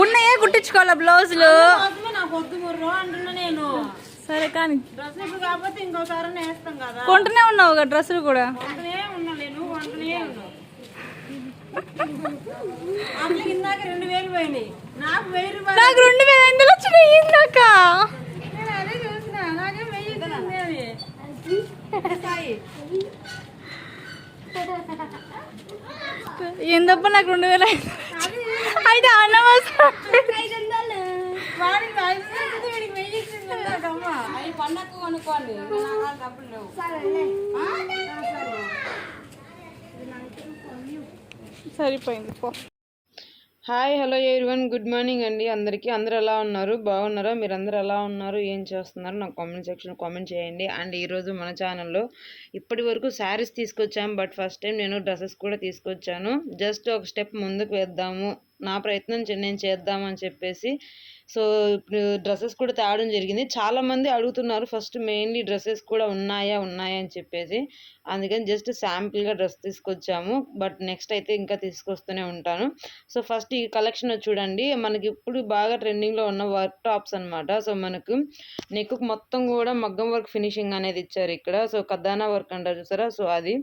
ఉన్నాయే కుట్టించుకోవాలా బ్లౌజులు? సరే కానీ కొంటూనే ఉన్నావు కదా డ్రెస్సులు కూడా. నాకు రెండు వేల వచ్చినాయి ఇందాక నేను అదే చూసిన నాకే వెయ్యి ఏందప్ప నాకు రెండు వేల ఐదు అయితే అనవసరం వాడికి ఐదు వందలు ఇచ్చింది, వీడికి వెయ్యి ఇచ్చింది ఇందాకమ్మ. అవి పండగకు కొనుక్కోండి నాకు డబ్బులు లేవు ఆ? ఆ, సరే. సరిపోయింది పో hi hello one good morning అండి అందరికీ. అందరు ఎలా ఉన్నారు? బాగున్నారా? మీరు అందరు ఎలా ఉన్నారు? ఏం చేస్తున్నారు? నాకు కామెంట్ సెక్షన్ కామెంట్ చేయండి. అండ్ ఈరోజు మన ఛానల్లో ఇప్పటి వరకు శారీస్ తీసుకొచ్చాము బట్ ఫస్ట్ టైం నేను డ్రెస్సెస్ కూడా తీసుకొచ్చాను. జస్ట్ ఒక స్టెప్ ముందుకు వేద్దాము. నా ప్రయత్నం చే- నేను చేద్దామని చెప్పేసి సో ఇప్పుడు డ్రెస్సెస్ కూడా తేవడం జరిగింది. చాలా మంది అడుగుతున్నారు ఫస్ట్ మెయిన్లీ డ్రెస్సెస్ కూడా ఉన్నాయా ఉన్నాయా అని చెప్పేసి. అందుకని జస్ట్ శాంపిల్గా డ్రెస్ తీసుకొచ్చాము. బట్ నెక్స్ట్ అయితే ఇంకా తీసుకొస్తూనే ఉంటాను. సో ఫస్ట్ ఈ కలెక్షన్ చూడండి. మనకి ఇప్పుడు బాగా ట్రెండింగ్లో ఉన్న వర్క్ టాప్స్ అన్నమాట. సో మనకు నెక్ మొత్తం కూడా మగ్గం వర్క్ ఫినిషింగ్ అనేది ఇచ్చారు ఇక్కడ. సో కద్దానా వర్క్ అంటారు చూసారా? సో అది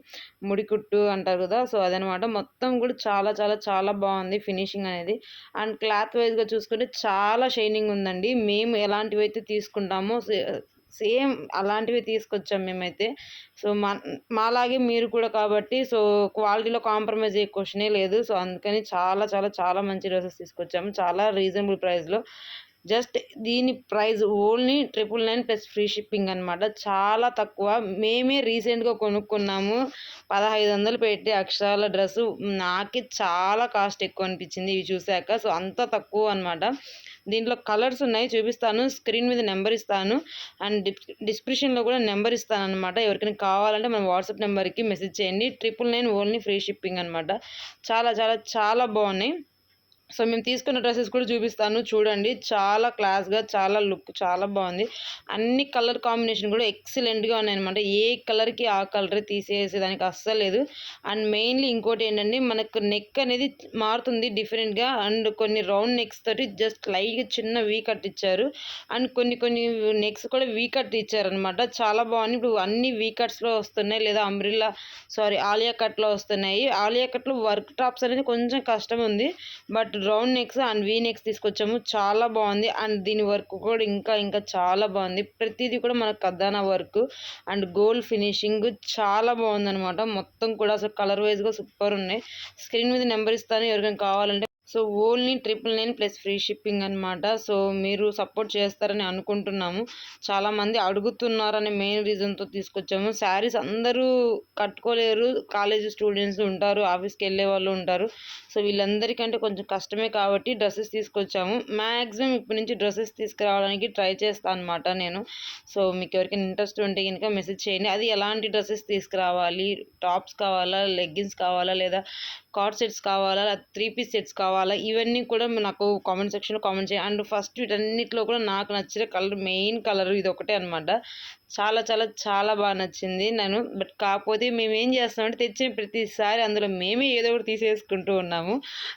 ముడికుట్టు అంటారు కదా? సో అదనమాట మొత్తం కూడా చాలా చాలా చాలా బాగుంది ఫినిషింగ్ అనేది. అండ్ క్లాత్ వైజ్గా చూసుకుంటే చాలా షైనింగ్ ఉందండి. మేము ఎలాంటివి అయితే తీసుకుంటామో సేమ్ అలాంటివి తీసుకొచ్చాం మేమైతే. సో మా మాలాగే మీరు కూడా కాబట్టి సో క్వాలిటీలో కాంప్రమైజ్ అయ్యే క్వశ్చనే లేదు. సో అందుకని చాలా చాలా చాలా మంచి డ్రెస్సెస్ తీసుకొచ్చాము. చాలా రీజనబుల్ ప్రైస్లో. జస్ట్ దీని price only triple nine plus free shipping అనమాట చాలా తక్కువ. మేమే రీసెంట్గా కొనుక్కున్నాము. పదహైదు వందలు పెట్టి అక్షరాల డ్రెస్సు. నాకే చాలా కాస్ట్ ఎక్కువ అనిపించింది ఇవి చూశాక. సో అంత తక్కువ అనమాట దీంట్లో కలర్స్ ఉన్నాయి చూపిస్తాను. స్క్రీన్ మీద నెంబర్ ఇస్తాను. అండ్ డిస్క్రిప్షన్లో కూడా నెంబర్ ఇస్తాను అనమాట ఎవరికైనా కావాలంటే మన వాట్సాప్ నెంబర్కి మెసేజ్ చేయండి. Triple nine only free shipping అనమాట చాలా చాలా చాలా బాగున్నాయి. సో మేము తీసుకున్న డ్రెస్సెస్ కూడా చూపిస్తాను. చూడండి. చాలా క్లాస్గా చాలా లుక్ చాలా బాగుంది. అన్ని కలర్ కాంబినేషన్ కూడా ఎక్సలెంట్గా ఉన్నాయన్నమాట. ఏ కలర్కి ఆ కలరే తీసేసేదానికి అస్సలు లేదు. అండ్ మెయిన్లీ ఇంకోటి ఏంటంటే మనకు నెక్ అనేది మారుతుంది డిఫరెంట్గా. అండ్ కొన్ని రౌండ్ నెక్స్ తోటి జస్ట్ లైట్గా చిన్న వీ కట్ ఇచ్చారు. అండ్ కొన్ని కొన్ని నెక్స్ కూడా వీ కట్ ఇచ్చారనమాట చాలా బాగుంది. ఇప్పుడు అన్ని వీ కట్స్లో వస్తున్నాయి. లేదా అంబ్రిల్లా సారీ ఆలియా కట్లో వస్తున్నాయి. ఆలియా కట్లో వర్క్ టాప్స్ అనేది కొంచెం కష్టం ఉంది. But round necks and V necks తీసుకొచ్చాము. చాలా బాగుంది. అండ్ దీని వర్క్ కూడా ఇంకా ఇంకా చాలా బాగుంది. ప్రతిదీ కూడా మనకు కద్దానా వర్క్ అండ్ గోల్డ్ ఫినిషింగ్ చాలా బాగుంది అనమాట మొత్తం కూడా అసలు కలర్ వైజ్గా సూపర్ ఉన్నాయి. స్క్రీన్ మీద నెంబర్ ఇస్తాను. ఎవరికైనా కావాలంటే so only triple nine plus free shipping అనమాట సో మీరు సపోర్ట్ చేస్తారని అనుకుంటున్నాము. చాలామంది అడుగుతున్నారనే మెయిన్ రీజన్తో తీసుకొచ్చాము. శారీస్ అందరూ కట్టుకోలేరు. కాలేజ్ స్టూడెంట్స్ ఉంటారు ఆఫీస్కి వెళ్ళే వాళ్ళు ఉంటారు. సో వీళ్ళందరికంటే కొంచెం కష్టమే కాబట్టి డ్రెస్సెస్ తీసుకొచ్చాము. మ్యాక్సిమం ఇప్పటి నుంచి డ్రెస్సెస్ తీసుకురావడానికి ట్రై చేస్తాను అనమాట నేను. సో మీకు ఎవరికైనా ఇంట్రెస్ట్ ఉంటే కనుక మెసేజ్ చేయండి. అది ఎలాంటి డ్రెస్సెస్ తీసుకురావాలి? టాప్స్ కావాలా? లెగ్గిన్స్ కావాలా? లేదా కార్డ్ సెట్స్ కావాలా? త్రీ పీస్ సెట్స్ కావాలా? ఇవన్నీ కూడా నాకు కామెంట్ సెక్షన్లో కామెంట్ చేయండి అండ్ ఫస్ట్ వీటన్నిటిలో కూడా నాకు నచ్చిన కలర్ మెయిన్ కలర్ ఇది ఒకటే అనమాట చాలా చాలా చాలా బాగా నచ్చింది నేను బట్ కాకపోతే మేము ఏం చేస్తామంటే తెచ్చిన ప్రతిసారి అందులో మేమే ఏదో ఒకటి తీసేసుకుంటూ ఉన్నాము.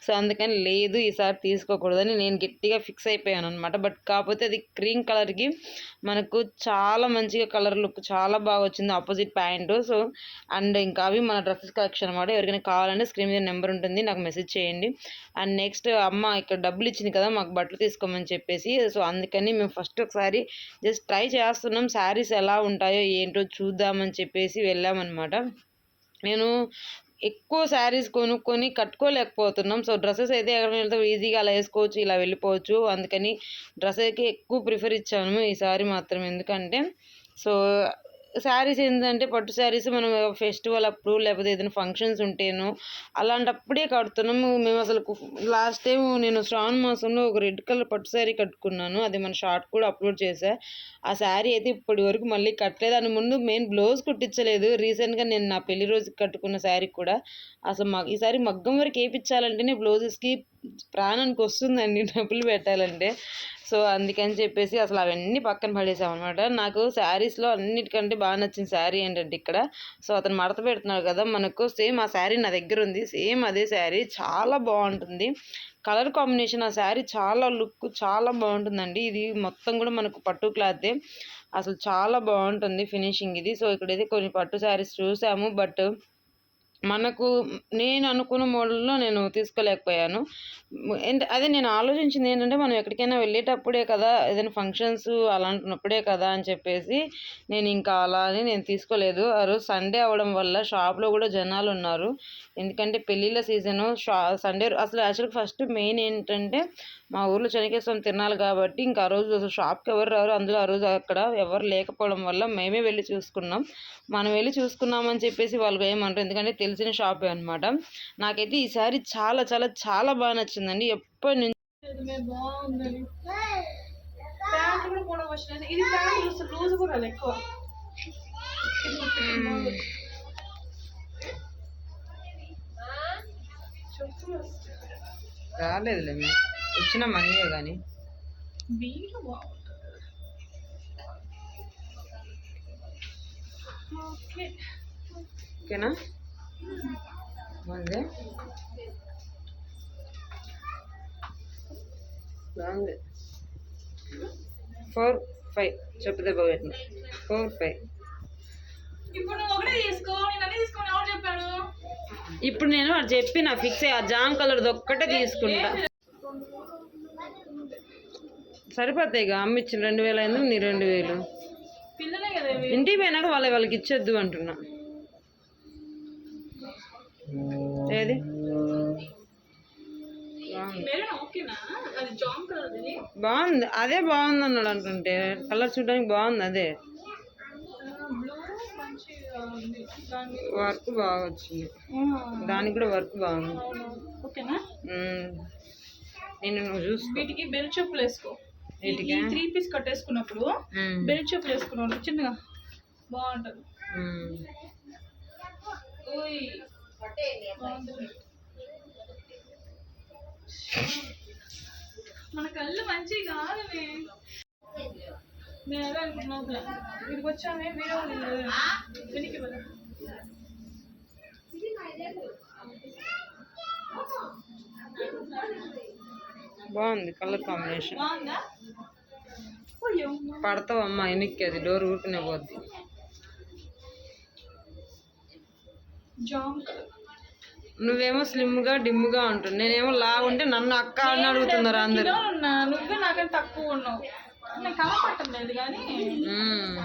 సో అందుకని లేదు ఈసారి తీసుకోకూడదని నేను గట్టిగా ఫిక్స్ అయిపోయాను అనమాట బట్ కాకపోతే అది క్రీమ్ కలర్కి మనకు చాలా మంచిగా కలర్ లుక్ చాలా బాగా వచ్చింది. Opposite pant. సో అండ్ ఇంకా అవి మన డ్రెస్సెస్ కలెక్షన్ అనమాట ఎవరికైనా కావాలంటే స్క్రీన్ మీద నెంబర్ ఉంటుంది. నాకు మెసేజ్ చేయండి. అండ్ నెక్స్ట్ అమ్మ ఇక్కడ డబ్బులు ఇచ్చింది కదా మాకు బట్టలు తీసుకోమని చెప్పేసి. సో అందుకని మేము ఫస్ట్ ఒకసారి జస్ట్ ట్రై చేస్తున్నాం. శారీస్ ఎలా ఉంటాయో ఏంటో చూద్దామని చెప్పేసి వెళ్ళామన్నమాట. నేను ఎక్కువ శారీస్ కొనుక్కొని కట్టుకోలేకపోతున్నాం. సో డ్రెస్సెస్ అయితే ఎక్కడ వెళ్తే ఈజీగా అలా వేసుకోవచ్చు ఇలా వెళ్ళిపోవచ్చు. అందుకని డ్రెస్సెస్కి ఎక్కువ ప్రిఫర్ ఇచ్చాను ఈసారి మాత్రం. ఎందుకంటే సో శారీస్ ఏంటంటే పట్టు శారీస్ మనం ఫెస్టివల్ అప్పుడు లేకపోతే ఏదైనా ఫంక్షన్స్ ఉంటేనో అలాంటప్పుడే కడుతున్నాము మేము అసలు లాస్ట్ టైం నేను శ్రావణ మాసంలో ఒక రెడ్ కలర్ పట్టు శారీ కట్టుకున్నాను. అది మన షార్ట్ కూడా అప్లోడ్ చేశా. ఆ శారీ అయితే ఇప్పటి వరకు మళ్ళీ కట్టలేదు. దాని ముందు మెయిన్ బ్లౌజ్ కుట్టించలేదు. రీసెంట్గా నేను నా పెళ్ళి రోజుకి కట్టుకున్న శారీ కూడా. అసలు ఈసారి మగ్గం వరకు వేయించాలంటేనే బ్లౌజెస్కి ప్రాణానికి వస్తుందండి డబ్బులు పెట్టాలంటే. సో అందుకని చెప్పేసి అసలు అవన్నీ పక్కన పడేసామన్నమాట. అనమాట నాకు శారీస్లో అన్నిటికంటే బాగా నచ్చిన శారీ ఏంటంటే ఇక్కడ సో అతను మడత పెడుతున్నాడు కదా మనకు సేమ్ ఆ శారీ నా దగ్గర ఉంది. సేమ్ అదే శారీ చాలా బాగుంటుంది. కలర్ కాంబినేషన్ ఆ శారీ చాలా లుక్ చాలా బాగుంటుందండి. ఇది మొత్తం కూడా మనకు పట్టు క్లాతే అసలు చాలా బాగుంటుంది ఫినిషింగ్ ఇది. సో ఇక్కడైతే కొన్ని పట్టు శారీస్ చూసాము బట్ మనకు నేను అనుకున్న మోడల్లో నేను తీసుకోలేకపోయాను. ఏంటి అదే నేను ఆలోచించింది ఏంటంటే మనం ఎక్కడికైనా వెళ్ళేటప్పుడే కదా ఏదైనా ఫంక్షన్స్ అలాంటినప్పుడే కదా అని చెప్పేసి నేను ఇంకా అలా అని నేను తీసుకోలేదు. ఆ రోజు సండే అవడం వల్ల షాప్లో కూడా జనాలు ఉన్నారు. ఎందుకంటే పెళ్ళిళ్ళ సీజను షా సండే అసలు యాక్చువల్గా ఫస్ట్ మెయిన్ ఏంటంటే మా ఊర్లో శనికేశ్వరం తినాలి కాబట్టి ఇంకా ఆ రోజు అసలు షాప్కి ఎవరు రారు. అందులో ఆ రోజు అక్కడ ఎవరు లేకపోవడం వల్ల మేమే వెళ్ళి చూసుకున్నాం. మనం వెళ్ళి చూసుకున్నామని చెప్పేసి వాళ్ళు ఏమంటారు. ఎందుకంటే తెలిసిన షాపే అనమాట నాకైతే ఈ సారీ చాలా చాలా చాలా బాగా నచ్చిందండి. ఎప్పటి నుంచి రాలేదులే. వచ్చిన మనీయే కానీ. ఓకేనా బాగుంది? బాగుంది. Four five. చెప్పుదే బాగుంది ఫోర్ ఫైవ్. ఇప్పుడు నేను అది చెప్పి నా ఫిక్స్ అయ్యి ఆ జామ్ కలర్ది ఒక్కటే తీసుకుంటా. సరిపోతాయి ఇక అమ్మ ఇచ్చిన రెండు వేలు అయింది నీ రెండు వేలు. ఇంటికి పోయినాక వాళ్ళ వాళ్ళకి ఇచ్చేద్దు అంటున్నా. ఏది? బాగుంది. అది బాగుంది అన్నాడు అంటుంటే కలర్ చూడడానికి బాగుంది అదే. వర్క్ బాగా వచ్చింది. దానికి కూడా వర్క్ బాగుంది. ఓకేనా. నేను నువ్వు చూసుకో. వీటికి బెల్ చెప్పులు వేసుకో. వీటికా? త్రీ పీస్ కట్టేసుకున్నప్పుడు. బెల్ చెప్పులు వేసుకున్నాడు చిన్నగా. బాగుంటది. మన కళ్ళు మంచివి కాదులే. నేను అదే అనుకుంటున్నాను వీడికి వచ్చామే వీడియో వెనక్కి బాగుంది కలర్ కాంబినేషన్. పడతావమ్మా వెనక్కి అది డోర్ ఊరుకునే పోద్ది. నువ్వేమో స్లిమ్గా డిమ్గా ఉంటుంది నేనేమో లావు ఉంటే నన్ను అక్క అని అడుగుతున్నారు అందరు. నువ్వే నాకంటే తక్కువ ఉన్నావు. నేను కనపడటం లేదు కానీ. ఉమ్.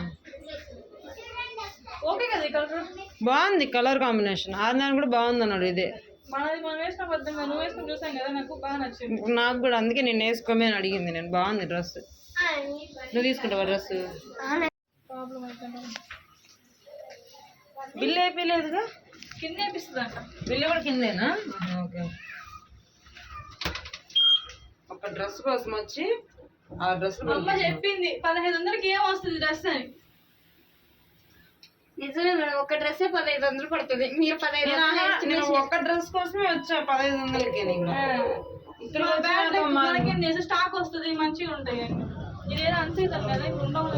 ఓకే కదా కలర్ బాగుంది కలర్ కాంబినేషన్. ఆదినారాయణ కూడా బాగుంది అన్నాడు ఇదే నాకు బాగా నచ్చింది. నాకు కూడా అందుకే నేను వేసుకోమని అడిగింది నేను. బాగుంది డ్రెస్. నువ్వు తీసుకుంటావా డ్రెస్? బిల్లు అయిపోయలేదుగా? కింద వేపిస్తుంది అంట బిల్లు కూడా కిందేనా? ఓకే ఒక డ్రెస్ కోసం వచ్చి ఆ డ్రెస్ అమ్మ చెప్పింది పదహైదు వందలకి ఏం వస్తుంది డ్రెస్ అని. నిజమే మేడం ఒక డ్రెస్ పదహైదు వందలు పడుతుంది. మీరు పదహైదు వందలు నేను ఒక్క డ్రెస్ కోసమే వచ్చా పదహైదు వందలకి నేను స్టాక్ వస్తుంది మంచిగా ఉంటాయి. ఇదేదో అన్సీజన్ కదా ఇప్పుడు ఉండవు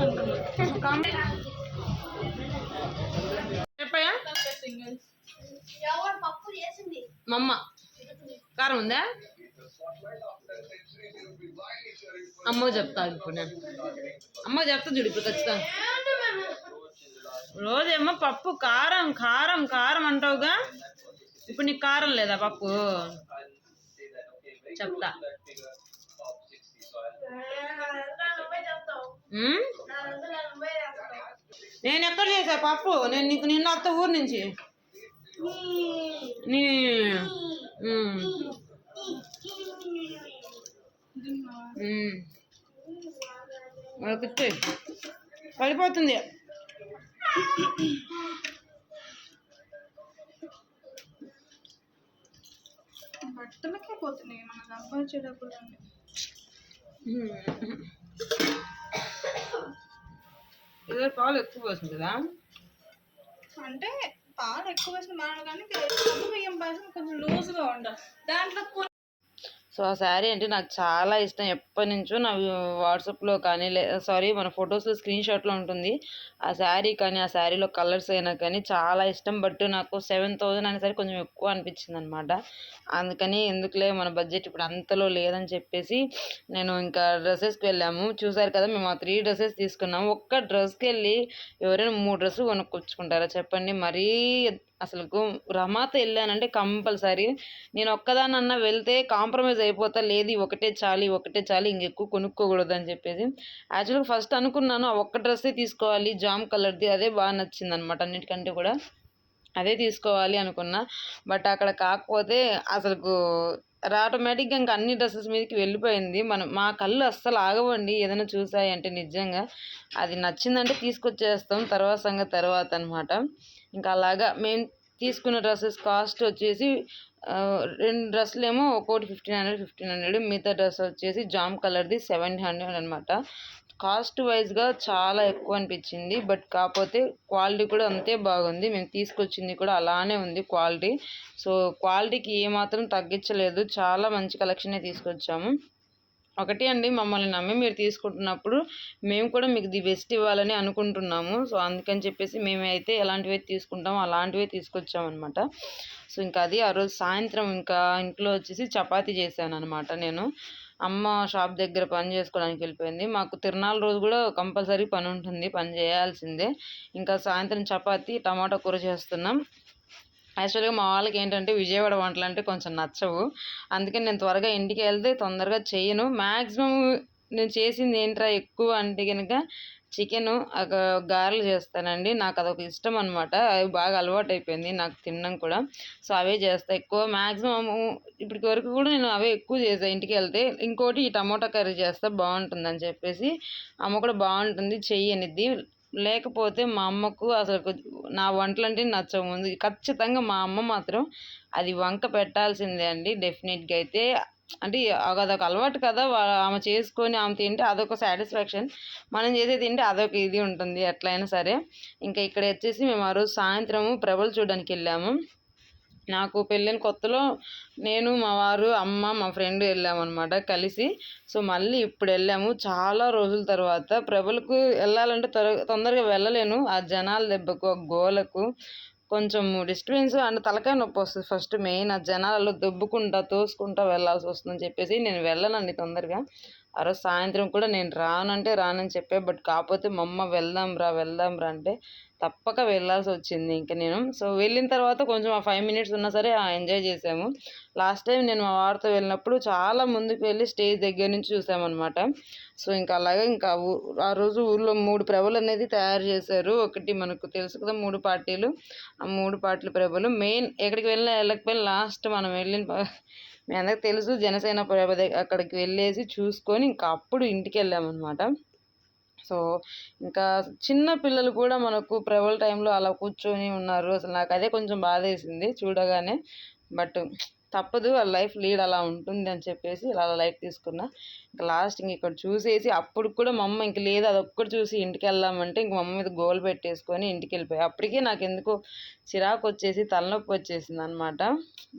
మమ్మ. మా అమ్మ కారం ఉందా? అమ్మ చెప్తా ఇప్పుడు నేను. అమ్మ చెప్తా చూడు ఇప్పుడు ఖచ్చితంగా. రోజేమో పప్పు కారం కారం కారం అంటావుగా? ఇప్పుడు నీకు కారం లేదా పప్పు? చెప్తా. నేను ఎక్కడ చేసా పప్పు? నేను నీకు నిన్న అత్త ఊరు నుంచి. నీ. వాళ్ళకి పడిపోతుంది. బట్టలకే పోతున్నాయి మన సంపాదించేటప్పుడు. ఇదే పాలు ఎక్కువ పోతుంది కదా? అంటే పాలు ఎక్కువ వేసిన బాగా కానీ బియ్యం పాయసం కొంచెం లూజ్గా ఉండాలి దాంట్లో కొన్ని సో ఆ శారీ అంటే నాకు చాలా ఇష్టం. ఎప్పటి నుంచో నా వాట్సాప్లో కానీ లే సారీ మన ఫొటోస్లో స్క్రీన్ షాట్లో ఉంటుంది. ఆ శారీ కానీ ఆ శారీలో కలర్స్ అయినా కానీ చాలా ఇష్టం. బట్ నాకు సెవెన్ థౌజండ్ అనేసరి కొంచెం ఎక్కువ అనిపించింది అనమాట అందుకని ఎందుకులే మన బడ్జెట్ ఇప్పుడు అంతలో లేదని చెప్పేసి నేను ఇంకా డ్రెస్సెస్కి వెళ్ళాము. చూసారు కదా మేము ఆ త్రీ డ్రెస్సెస్ తీసుకున్నాము. ఒక్క డ్రెస్కి వెళ్ళి ఎవరైనా మూడు డ్రెస్సులు కొనుక్కొచ్చుకుంటారా? చెప్పండి. మరీ అసలు రమాత వెళ్ళానంటే కంపల్సరీ. నేను ఒక్కదానన్నా వెళ్తే కాంప్రమైజ్ అయిపోతా. లేదు ఒకటే చాలు ఒకటే చాలు ఇంకెక్కువ కొనుక్కోకూడదు అని చెప్పేసి. యాక్చువల్గా ఫస్ట్ అనుకున్నాను ఆ ఒక్క డ్రెస్సే తీసుకోవాలి జామ్ కలర్ది అదే బాగా నచ్చింది అనమాట అన్నిటికంటే కూడా. అదే తీసుకోవాలి అనుకున్నా. బట్ అక్కడ కాకపోతే అసలుకు ఆటోమేటిక్గా ఇంకా అన్ని డ్రెస్సెస్ మీదకి వెళ్ళిపోయింది. మనం మా కళ్ళు అస్సలు ఆగవండి ఏదైనా చూసాయి అంటే నిజంగా. అది నచ్చిందంటే తీసుకొచ్చేస్తాం తర్వాత సంగతి తర్వాత అనమాట ఇంకా అలాగా మేము తీసుకున్న డ్రెస్సెస్ కాస్ట్ వచ్చేసి రెండు డ్రెస్సులు ఏమో ఒక్కోటి ఫిఫ్టీన్ హండ్రెడ్ ఫిఫ్టీన్ హండ్రెడ్ మిగతా డ్రెస్ వచ్చేసి జామ్ కలర్ది సెవెన్ హండ్రెడ్ అనమాట కాస్ట్ వైజ్గా చాలా ఎక్కువ అనిపించింది బట్ కాకపోతే క్వాలిటీ కూడా అంతే బాగుంది. మేము తీసుకొచ్చింది కూడా అలానే ఉంది క్వాలిటీ. సో క్వాలిటీకి ఏమాత్రం తగ్గించలేదు. చాలా మంచి కలెక్షనే తీసుకొచ్చాము. ఒకటి అండి మమ్మల్ని నమ్మి మీరు తీసుకుంటున్నప్పుడు మేము కూడా మీకు ది బెస్ట్ ఇవ్వాలని అనుకుంటున్నాము. సో అందుకని చెప్పేసి మేమైతే ఎలాంటివి తీసుకుంటామో అలాంటివే తీసుకొచ్చామన్నమాట. సో ఇంకా అది ఆ రోజు సాయంత్రం ఇంకా ఇంట్లో వచ్చేసి చపాతీ చేశాను అనమాట నేను. అమ్మ షాప్ దగ్గర పని చేసుకోవడానికి వెళ్ళిపోయింది. మాకు తిరునాళ్ళ రోజు కూడా కంపల్సరీ పని ఉంటుంది పని చేయాల్సిందే. ఇంకా సాయంత్రం చపాతి టమాటా కూర చేస్తున్నాం. యాక్చువల్గా మా వాళ్ళకి ఏంటంటే విజయవాడ వంటలు అంటే కొంచెం నచ్చవు. అందుకని నేను త్వరగా ఇంటికి వెళ్తే తొందరగా చేయను మ్యాక్సిమం నేను చేసింది ఏంట్రా ఎక్కువ అంటే కనుక చికెను గారెలు చేస్తానండి. నాకు అదొక ఇష్టం అనమాట అవి బాగా అలవాటు అయిపోయింది నాకు తినడం కూడా. సో అవే చేస్తా ఎక్కువ. మ్యాక్సిమం ఇప్పటి వరకు కూడా నేను అవే ఎక్కువ చేసాను ఇంటికి వెళ్తే. ఇంకోటి ఈ టమోటా కర్రీ చేస్తే బాగుంటుందని చెప్పేసి అమ్మ కూడా బాగుంటుంది చెయ్యి అనిద్ది లేకపోతే మా అమ్మకు అసలు నా వంటలు అంటే నచ్చవు ఖచ్చితంగా మా అమ్మ మాత్రం అది వంక పెట్టాల్సిందే అండి డెఫినెట్గా. అయితే అంటే అదొక అలవాటు కదా ఆమె చేసుకొని ఆమె తింటే అదొక సాటిస్ఫాక్షన్. మనం చేసేది తింటే అదొక ఇది ఉంటుంది ఎట్లయినా సరే. ఇంకా ఇక్కడ వచ్చేసి మేము ఆ రోజు సాయంత్రము ప్రభలు చూడడానికి వెళ్ళాము. నాకు పెళ్ళైన కొత్తలో నేను మా వారు అమ్మ మా ఫ్రెండ్ వెళ్ళామన్నమాట కలిసి. సో మళ్ళీ ఇప్పుడు వెళ్ళాము. చాలా రోజుల తర్వాత ప్రభలకు వెళ్ళాలంటే త్వర తొందరగా వెళ్ళలేను. ఆ జనాల దెబ్బకు ఆ గోలకు కొంచెం డిస్టర్బెన్స్ అండ్ తలకాయ నొప్పి వస్తుంది ఫస్ట్ మెయిన్. ఆ జనాలలో దొబ్బుకుంటా తోసుకుంటా వెళ్ళాల్సి వస్తుందని చెప్పేసి నేను వెళ్ళనండి తొందరగా. ఆ రోజు సాయంత్రం కూడా నేను రానంటే రానని చెప్పే బట్ కాకపోతే మా అమ్మ వెళ్దాం రా వెళ్దాం రా అంటే తప్పక వెళ్ళాల్సి వచ్చింది ఇంకా నేను. సో వెళ్ళిన తర్వాత కొంచెం ఆ ఫైవ్ మినిట్స్ ఉన్నా సరే ఎంజాయ్ చేసాము. లాస్ట్ టైం నేను మా వారితో వెళ్ళినప్పుడు చాలా ముందుకు వెళ్ళి స్టేజ్ దగ్గర నుంచి చూసామన్నమాట. సో ఇంకా అలాగే ఇంకా ఆ రోజు ఊళ్ళో మూడు ప్రభలు అనేది తయారు చేశారు. ఒకటి మనకు తెలుసు కదా మూడు పార్టీలు. ఆ మూడు పార్టీల ప్రభలు. మెయిన్ ఎక్కడికి వెళ్ళినా వెళ్ళకపోయినా లాస్ట్ మనం వెళ్ళిన మీ అందరికి తెలుసు జనసేన ప్రభ అక్కడికి వెళ్ళేసి చూసుకొని ఇంకా అప్పుడు ఇంటికి వెళ్ళామన్నమాట సో ఇంకా చిన్న పిల్లలు కూడా మనకు ప్రవల్ టైంలో అలా కూర్చొని ఉన్నారు. అసలు నాకు అదే కొంచెం బాధ వేసింది చూడగానే. బట్ తప్పదు వాళ్ళ లైఫ్ లీడ్ అలా ఉంటుంది అని చెప్పేసి ఇలా లైఫ్ తీసుకున్నా. ఇంకా లాస్ట్ ఇంక ఇక్కడ చూసేసి అప్పుడు కూడా మా అమ్మ ఇంక లేదు అది ఒక్కటి చూసి ఇంటికి వెళ్దామంటే ఇంక మా అమ్మ మీద గోల్ పెట్టేసుకొని ఇంటికి వెళ్ళిపోయి. అప్పటికే నాకు ఎందుకో చిరాకు వచ్చేసి తలనొప్పి వచ్చేసింది అనమాట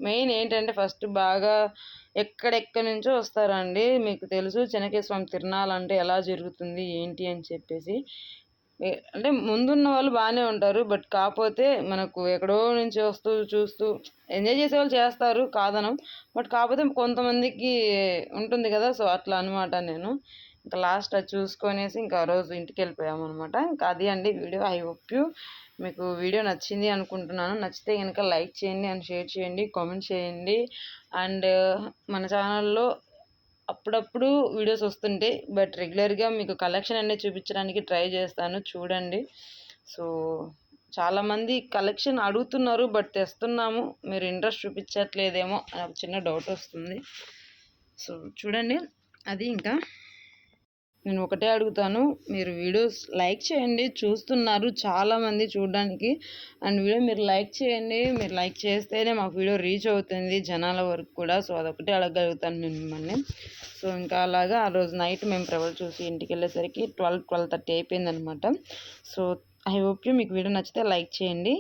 మెయిన్ ఏంటంటే ఫస్ట్ బాగా ఎక్కడెక్కడి నుంచో వస్తారండి. మీకు తెలుసు చెనకేశ్వరం తిరణాలంటే ఎలా జరుగుతుంది ఏంటి అని చెప్పేసి. అంటే ముందున్న వాళ్ళు బాగానే ఉంటారు బట్ కాకపోతే మనకు ఎక్కడో నుంచి వస్తూ చూస్తూ ఎంజాయ్ చేసే వాళ్ళు చేస్తారు కాదనం. బట్ కాకపోతే కొంతమందికి ఉంటుంది కదా సో అట్లా అనమాట నేను. ఇంకా లాస్ట్ అది చూసుకొనేసి ఇంకా రోజు ఇంటికి వెళ్ళిపోయాము అనమాట ఇంకా అది అండి వీడియో. ఐ హోప్ యూ మీకు వీడియో నచ్చింది అనుకుంటున్నాను. నచ్చితే కనుక లైక్ చేయండి అండ్ షేర్ చేయండి కామెంట్ చేయండి. అండ్ మన ఛానల్లో అప్పుడప్పుడు వీడియోస్ వస్తుంటాయి బట్ రెగ్యులర్గా మీకు కలెక్షన్ అనేది చూపించడానికి ట్రై చేస్తాను చూడండి. సో చాలామంది కలెక్షన్ అడుగుతున్నారు బట్ తెస్తున్నాము. మీరు ఇంట్రెస్ట్ చూపించట్లేదేమో నాకు చిన్న డౌట్ వస్తుంది. సో చూడండి. అది ఇంకా నేను ఒకటే అడుగుతాను మీరు వీడియోస్ లైక్ చేయండి. చూస్తున్నారు చాలామంది చూడడానికి. అండ్ వీడియో మీరు లైక్ చేయండి. మీరు లైక్ చేస్తేనే మాకు వీడియో రీచ్ అవుతుంది జనాల వరకు కూడా. సో అదొకటే అడగగలుగుతాను నేను మిమ్మల్ని. సో ఇంకా అలాగా ఆ రోజు నైట్ మేము ట్రావెల్ చూసి ఇంటికి వెళ్ళేసరికి ట్వెల్వ్ ట్వెల్వ్ థర్టీ అయిపోయిందనమాట. సో ఐ హోప్ యూ మీకు వీడియో నచ్చితే లైక్ చేయండి.